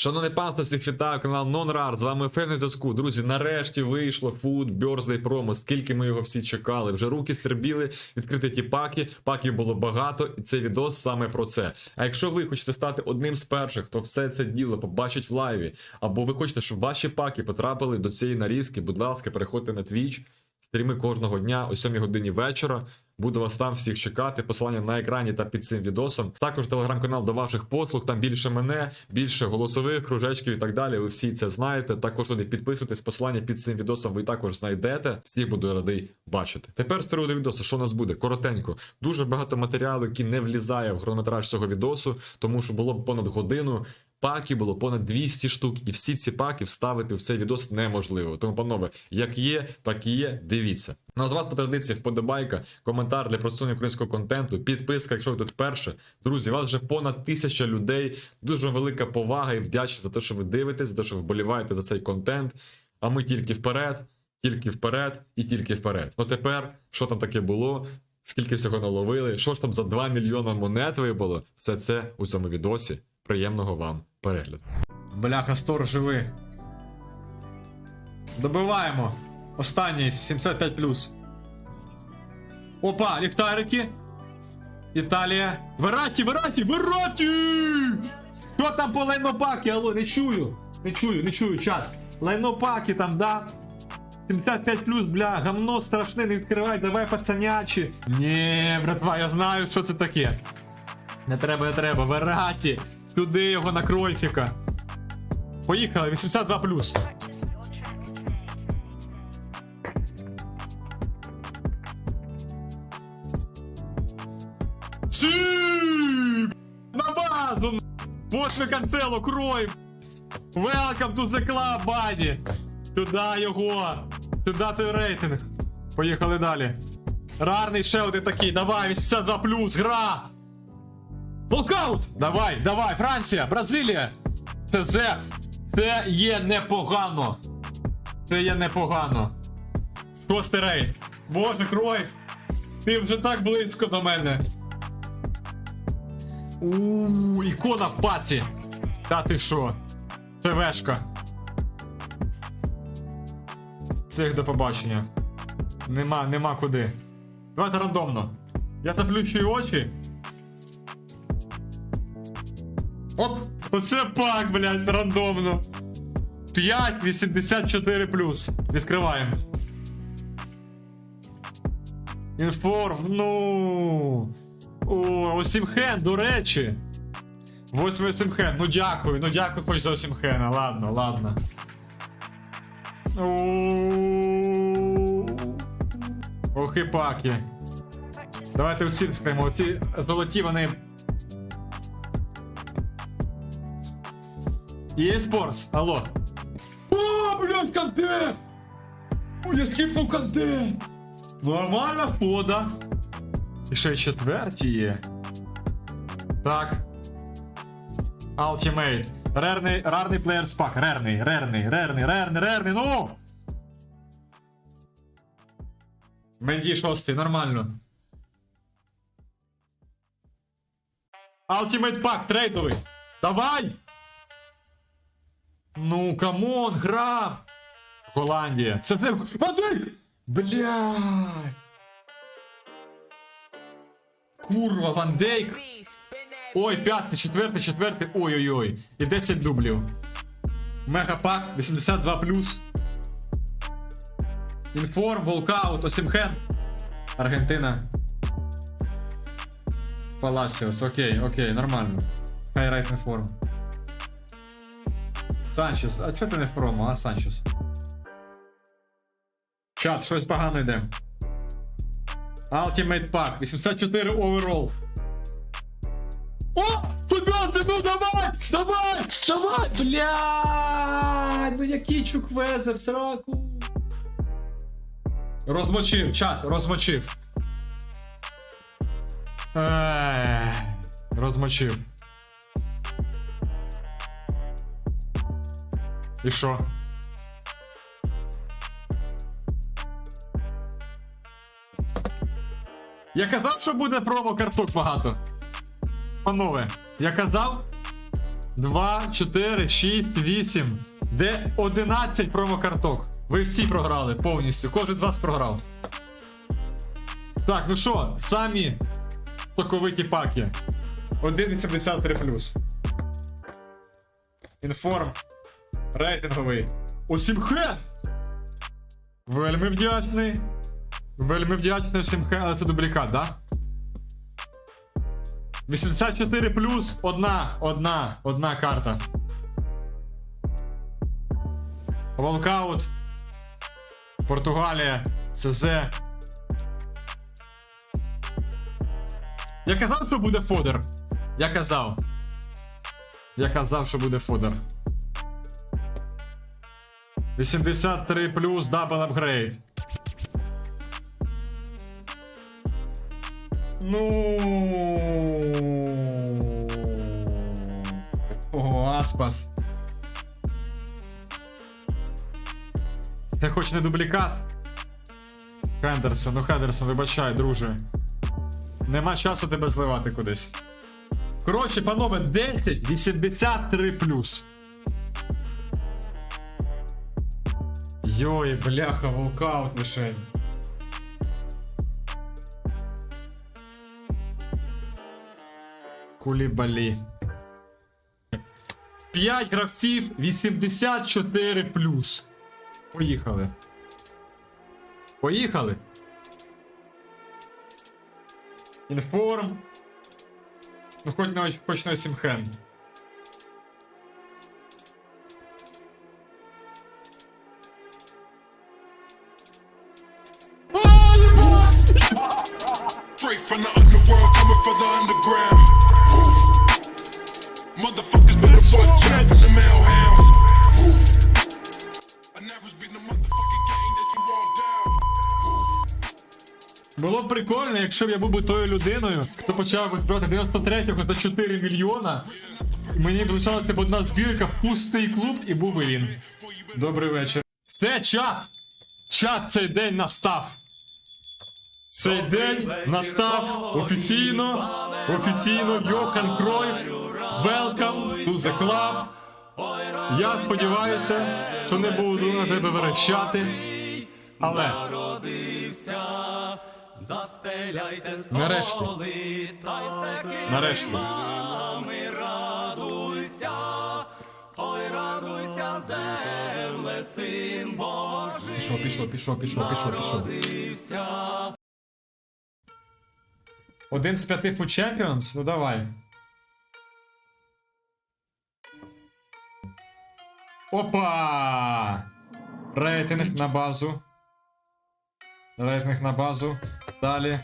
Шановне панство, всіх вітаю, канал NonRAR, з вами Фен на зв'язку. Друзі, нарешті вийшло Food Birthday Promo, скільки ми його всі чекали. Вже руки свербіли, відкрити ті паки, паків було багато, і цей відос саме про це. А якщо ви хочете стати одним з перших, хто все це діло побачить в лайві, або ви хочете, щоб ваші паки потрапили до цієї нарізки, будь ласка, переходьте на Twitch, стріми кожного дня о 7 годині вечора. Буду вас там всіх чекати. Посилання на екрані та під цим відосом. Також телеграм-канал до ваших послуг. Там більше мене, більше голосових кружечків і так далі. Ви всі це знаєте. Також туди підписуйтесь. Посилання під цим відосом ви також знайдете. Всіх буду радий бачити. Тепер з приводу відосу, що у нас буде? Коротенько. Дуже багато матеріалу, який не влізає в хронометраж цього відосу, тому що було б понад годину. Паків було понад 200 штук, і всі ці паки вставити в цей відос неможливо. Тому, панове, як є, так і є. Дивіться. Ну а з вас по традиції вподобайка, коментар для просування українського контенту, підписка, якщо ви тут перше. Друзі, вас вже понад тисяча людей. Дуже велика повага і вдячність за те, що ви дивитесь, за те, що ви вболіваєте за цей контент. А ми тільки вперед, тільки вперед і тільки вперед. Ну тепер, що там таке було? Скільки всього наловили? Що ж там за 2 мільйони монет вибуло? Все це у цьому відосі. Приємного вам перегляду. Бляха, стор живи. Добиваємо. Останній 75 Опа, ліхтарики. Італія. Вераті, Вераті, Вераті! Що там по лайнопаки? Алло, не чую. Не чую, не чую, чат. Лайнопаки там, да? 75 плюс, бля, гамно страшне, не відкривай, давай пацанячі. Ні, братва, я знаю, що це таке. Не треба, не треба, Вераті. Сюди його на кройфіка. Поїхали, 82 плюс. На базу! Пошлю канцелу, крой! Welcome to the club, buddy! Сюда його! Сюда той рейтинг! Поїхали далі. Рарний ще один такий, давай, 82 плюс, гра! Волкаут! Давай, давай, Франція, Бразилія! Це це, це є непогано. Це є непогано. Шостий рейд. Боже, крой! Ти вже так близько до мене. Ууу, ікона в паці. Та ти що? Це вешка. Цих до побачення. Нема, нема куди. Давайте рандомно. Я заплющую очі. Оп! Оце пак, блядь, рандомно. 5,84 плюс. Відкриваємо. Інформ, ну. О, Осімхен, до речі. Восьмий Осімхен. Ну дякую, ну дякую хоч за Осімхена. Ладно, ладно. Ох і паки. Давайте оці вскриємо. Оці золоті вони. Є спортс, алло. О, блядь, контент! О, я скіпнув контент! Нормальна фода. І ще четверті є. Так. Ultimate. Рерний, рарний плеєр спак. Рерний, рерний, рерний, рерний, рерний, ну! Менді шостий, нормально. Ultimate пак, трейдовий. Давай! Ну, камон, гра! Голландія. Це це. Вадик! Блядь! Курва, Ван Дейк. Ой, п'ятий, четвертий, четвертий. Ой-ой-ой. І 10 дублів. Мегапак, 82 плюс. Інформ, волкаут, Осімхен. Аргентина. Паласіос, окей, окей, нормально. Хайрайт інформ. Санчес, а чого ти не в промо, а Санчес? Чат, щось погано йде. Ultimate Pack, 84 overall. О! Фабіанти, ну давай! Давай! Давай! Блядь! Ну який чуквезе в сраку. Розмочив, чат, розмочив. Ех, розмочив. І що? Я казав, що буде промо карток багато. Панове, я казав? 2, 4, 6, 8. Де 11 промокарток. Ви всі програли повністю. Кожен з вас програв. Так, ну що, самі соковиті паки. 1,83 Інформ. Рейтинговий. Осімхен! Вельми вдячний. Вельми вдячний Осімхен, але це дублікат, да? 84 плюс одна, одна, одна карта. Волкаут. Португалія. СЗ. Я казав, що буде фодер. Я казав. Я казав, що буде фодер. 83 плюс дабл апгрейд. Ну. О, Аспас. Це хоч не дублікат. Хендерсон, ну Хендерсон, вибачай, друже. Нема часу тебе зливати кудись. Коротше, панове, 10, 83 плюс. Йой, бляха, волкаут лишень. Кулібалі. 5 гравців 84 плюс. Поїхали. Поїхали. Інформ. Ну, хоч на хоч на Сімхен. Якщо б я був би тою людиною, хто почав би збирати 93-го за 4 мільйона. Мені б лишалася б одна збірка, пустий клуб, і був би він. Добрий вечір. Все, чат! Чат, цей день настав. Цей день настав офіційно. Офіційно Йохан Кройф. Welcome to the club. Я сподіваюся, що не буду на тебе верещати. Але Застеляйте Нарешті. столи, та й всеки нарешті. нами радуйся, ой, радуйся, земле, син Божий, Пішов, пішов, пішов, пішов, пішов, пішов. Один з п'яти Food Champions? Ну давай. Опа! Рейтинг на базу. Рейтинг на базу. Далі.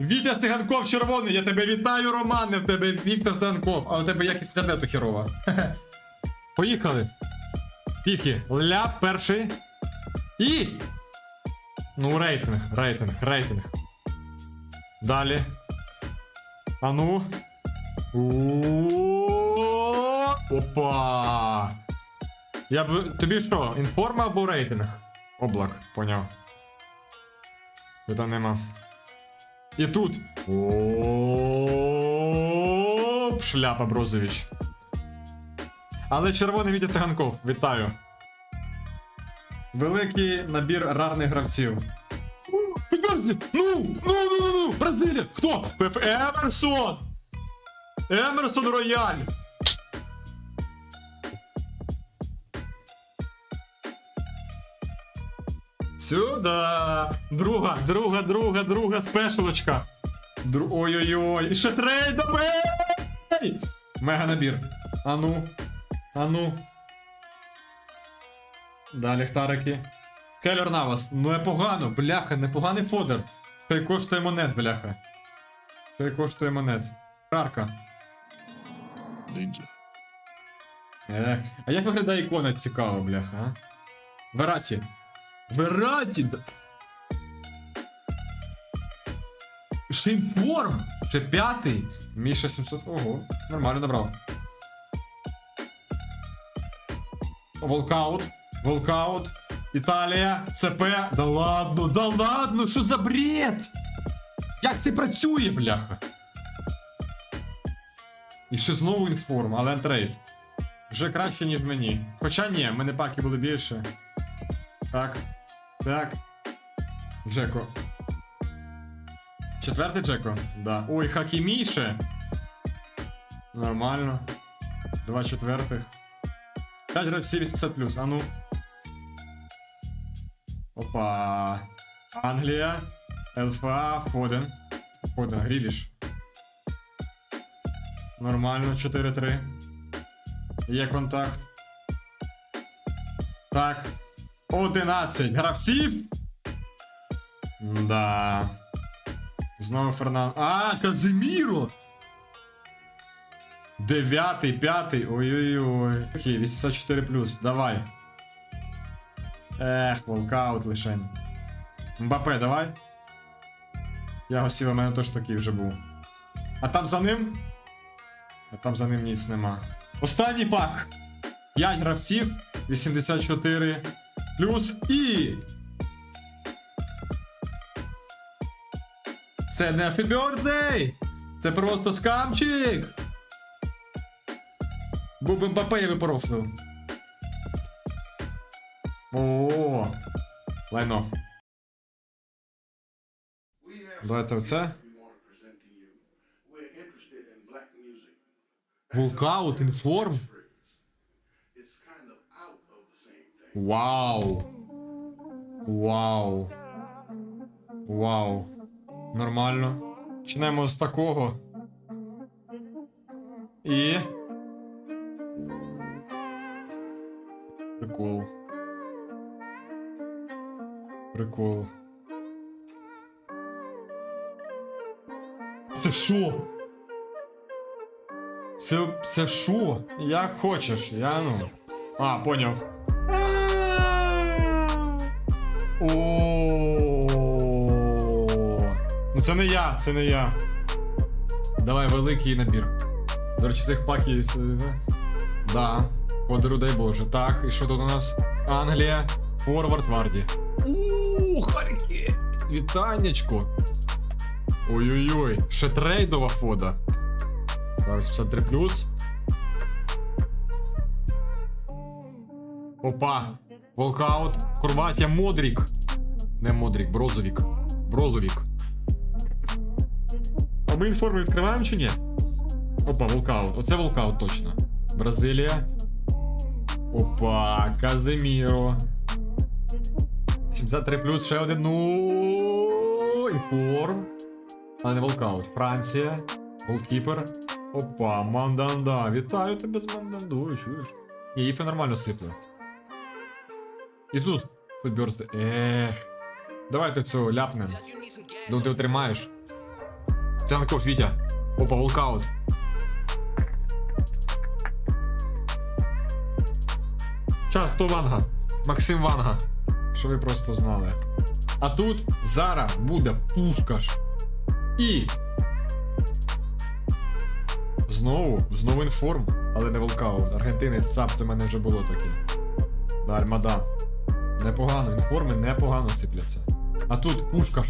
Вітя Циганков червоний, я тебе вітаю, Роман, не в тебе Віктор Циганков, а у тебе якість інтернету херова. Поїхали. Піки. Ляп перший. І. Ну, рейтинг, рейтинг, рейтинг. Далі. А ну. Опа. Я б. Тобі що, інформа або рейтинг? Облак, поняв. Тут нема. І тут. Оп, шляпа Брозович. Але червоний Вітя Циганков. Вітаю. Великий набір рарних гравців. Ну, ну, ну, ну, ну, Бразилія! Хто? Емерсон! Емерсон Рояль! Сюда! Друга, друга, друга, друга спешалочка. Дру... Ой-ой-ой! І ще трейд! Мега набір. Ану. Ану. Далі хтарики. Келлер Навас. Ну непогано, бляха, непоганий фодер. Ще й коштує монет, бляха. Ще й коштує монет. Рарка. Ех. А як виглядає ікона цікаво, бляха, а? Вераті. Вераті! інформ! Ще п'ятий! Міша 700. Ого, нормально набрав. Волкаут. Волкаут. Італія. ЦП. Да ладно, да ладно, що за бред? Як це працює, бляха? І ще знову інформ, але антрейд. Вже краще, ніж мені. Хоча ні, мене паки були більше. Так. Так. Джеко. Четвертий Джеко? Да. Ой, Хакіміше. Нормально. Два четвертих. 5 гравців 80 плюс. А ну. Опа. Англія. ЛФА. Фоден. Фоден, Гріліш. Нормально, 4-3. Є контакт. Так. 11 гравців. Да. Знову Фернан. А, Казиміро! Дев'ятий, п'ятий. Ой-ой-ой. Окей, 84 плюс. Давай. Ех, волкаут лишень. Мбапе, давай. Я госів, у мене теж такий вже був. А там за ним? А там за ним ніц нема. Останній пак. 5 гравців, 84 плюс і. Це не Happy Birthday! Це просто скамчик! Був би Мбапе, я би. О, лайно. Давайте оце. we want Вау. Вау. Вау. Нормально. Почнемо з такого. І. Прикол. Прикол. Це що? Це. Це що? Як хочеш, я ну. А, поняв. О. Ну це не я, це не я. Давай великий набір. До речі, цих паків. да? Да. Подару, дай Боже. Так, і що тут у нас? Англія. Форвард Варді. Ууу, Харкі! Вітаннячко. Ой-ой-ой, ще трейдова фода. 53 плюс. Опа. Волкаут. Хорватія Модрік. Не Модрік, Брозовік. Брозовік. А ми інформи відкриваємо чи ні? Опа, волкаут. Оце волкаут точно. Бразилія. Опа, Казиміро. 73 плюс ще один. Ну. Інформ. Але не волкаут. Франція. Голкіпер. Опа, Манданда. Вітаю тебе з Мандандою, чуєш? І іфи нормально сипле. І тут футберсти. Ех. Давайте цього ляпнем. Думаю, ти отримаєш. Цянков Вітя. Опа, волкаут. Ща, хто Ванга? Максим Ванга. Що ви просто знали. А тут зараз буде пушкаш. І. Знову, знову інформ, але не волкаут. Аргентинець ЦАП, це мене вже було таке. Да, Альмада. Непогано, інформи непогано сипляться. А тут пушкаш.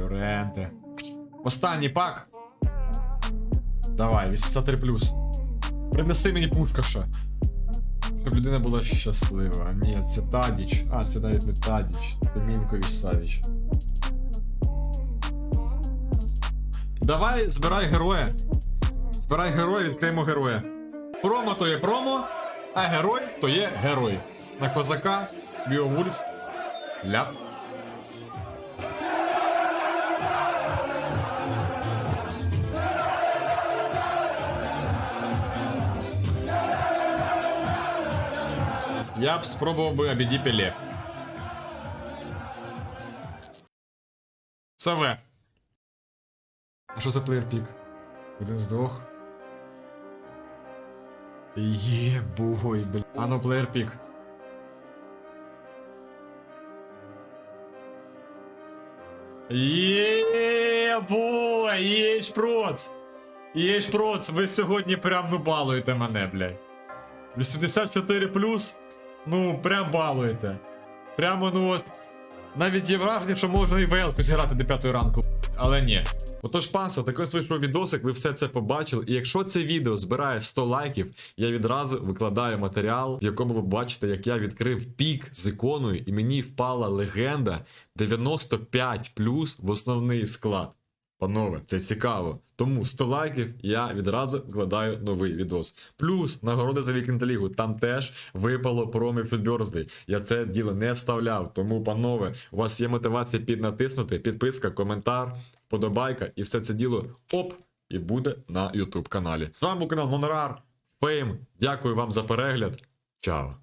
Лоренте. Останній пак. Давай, 83 Принеси мені пушкаша. Щоб людина була щаслива. Ні, це Тадіч. А, це навіть не Тадіч. Це Мінкович Савіч. Давай, збирай героя. Збирай героя, відкриємо героя. Промо то є промо, а герой то є герой. На козака, Біовульф, ляп. Я б спробував би обіді Пеле. Саве. А що за плеєр пік? Один з двох. Єбой, бля. А ну плеєр пік. Єбой, є шпроц! Є шпроц, ви сьогодні прям ну балуєте мене, блядь. 84 плюс, ну прям балуєте. Прямо ну от. Навіть є враження, що можна і велку зіграти до 5 ранку. Але ні. Отож, панство, такий вийшов відосик, ви все це побачили. І якщо це відео збирає 100 лайків, я відразу викладаю матеріал, в якому ви бачите, як я відкрив пік з іконою, і мені впала легенда 95 плюс в основний склад. Панове, це цікаво. Тому 100 лайків я відразу вкладаю новий відос. Плюс нагороди за вікенд лігу. Там теж випало промо Фідберзлey. Я це діло не вставляв. Тому, панове, у вас є мотивація піднатиснути, підписка, коментар, вподобайка, і все це діло оп, і буде на YouTube каналі. З вами був канал Монорар. Фейм. Дякую вам за перегляд. Чао.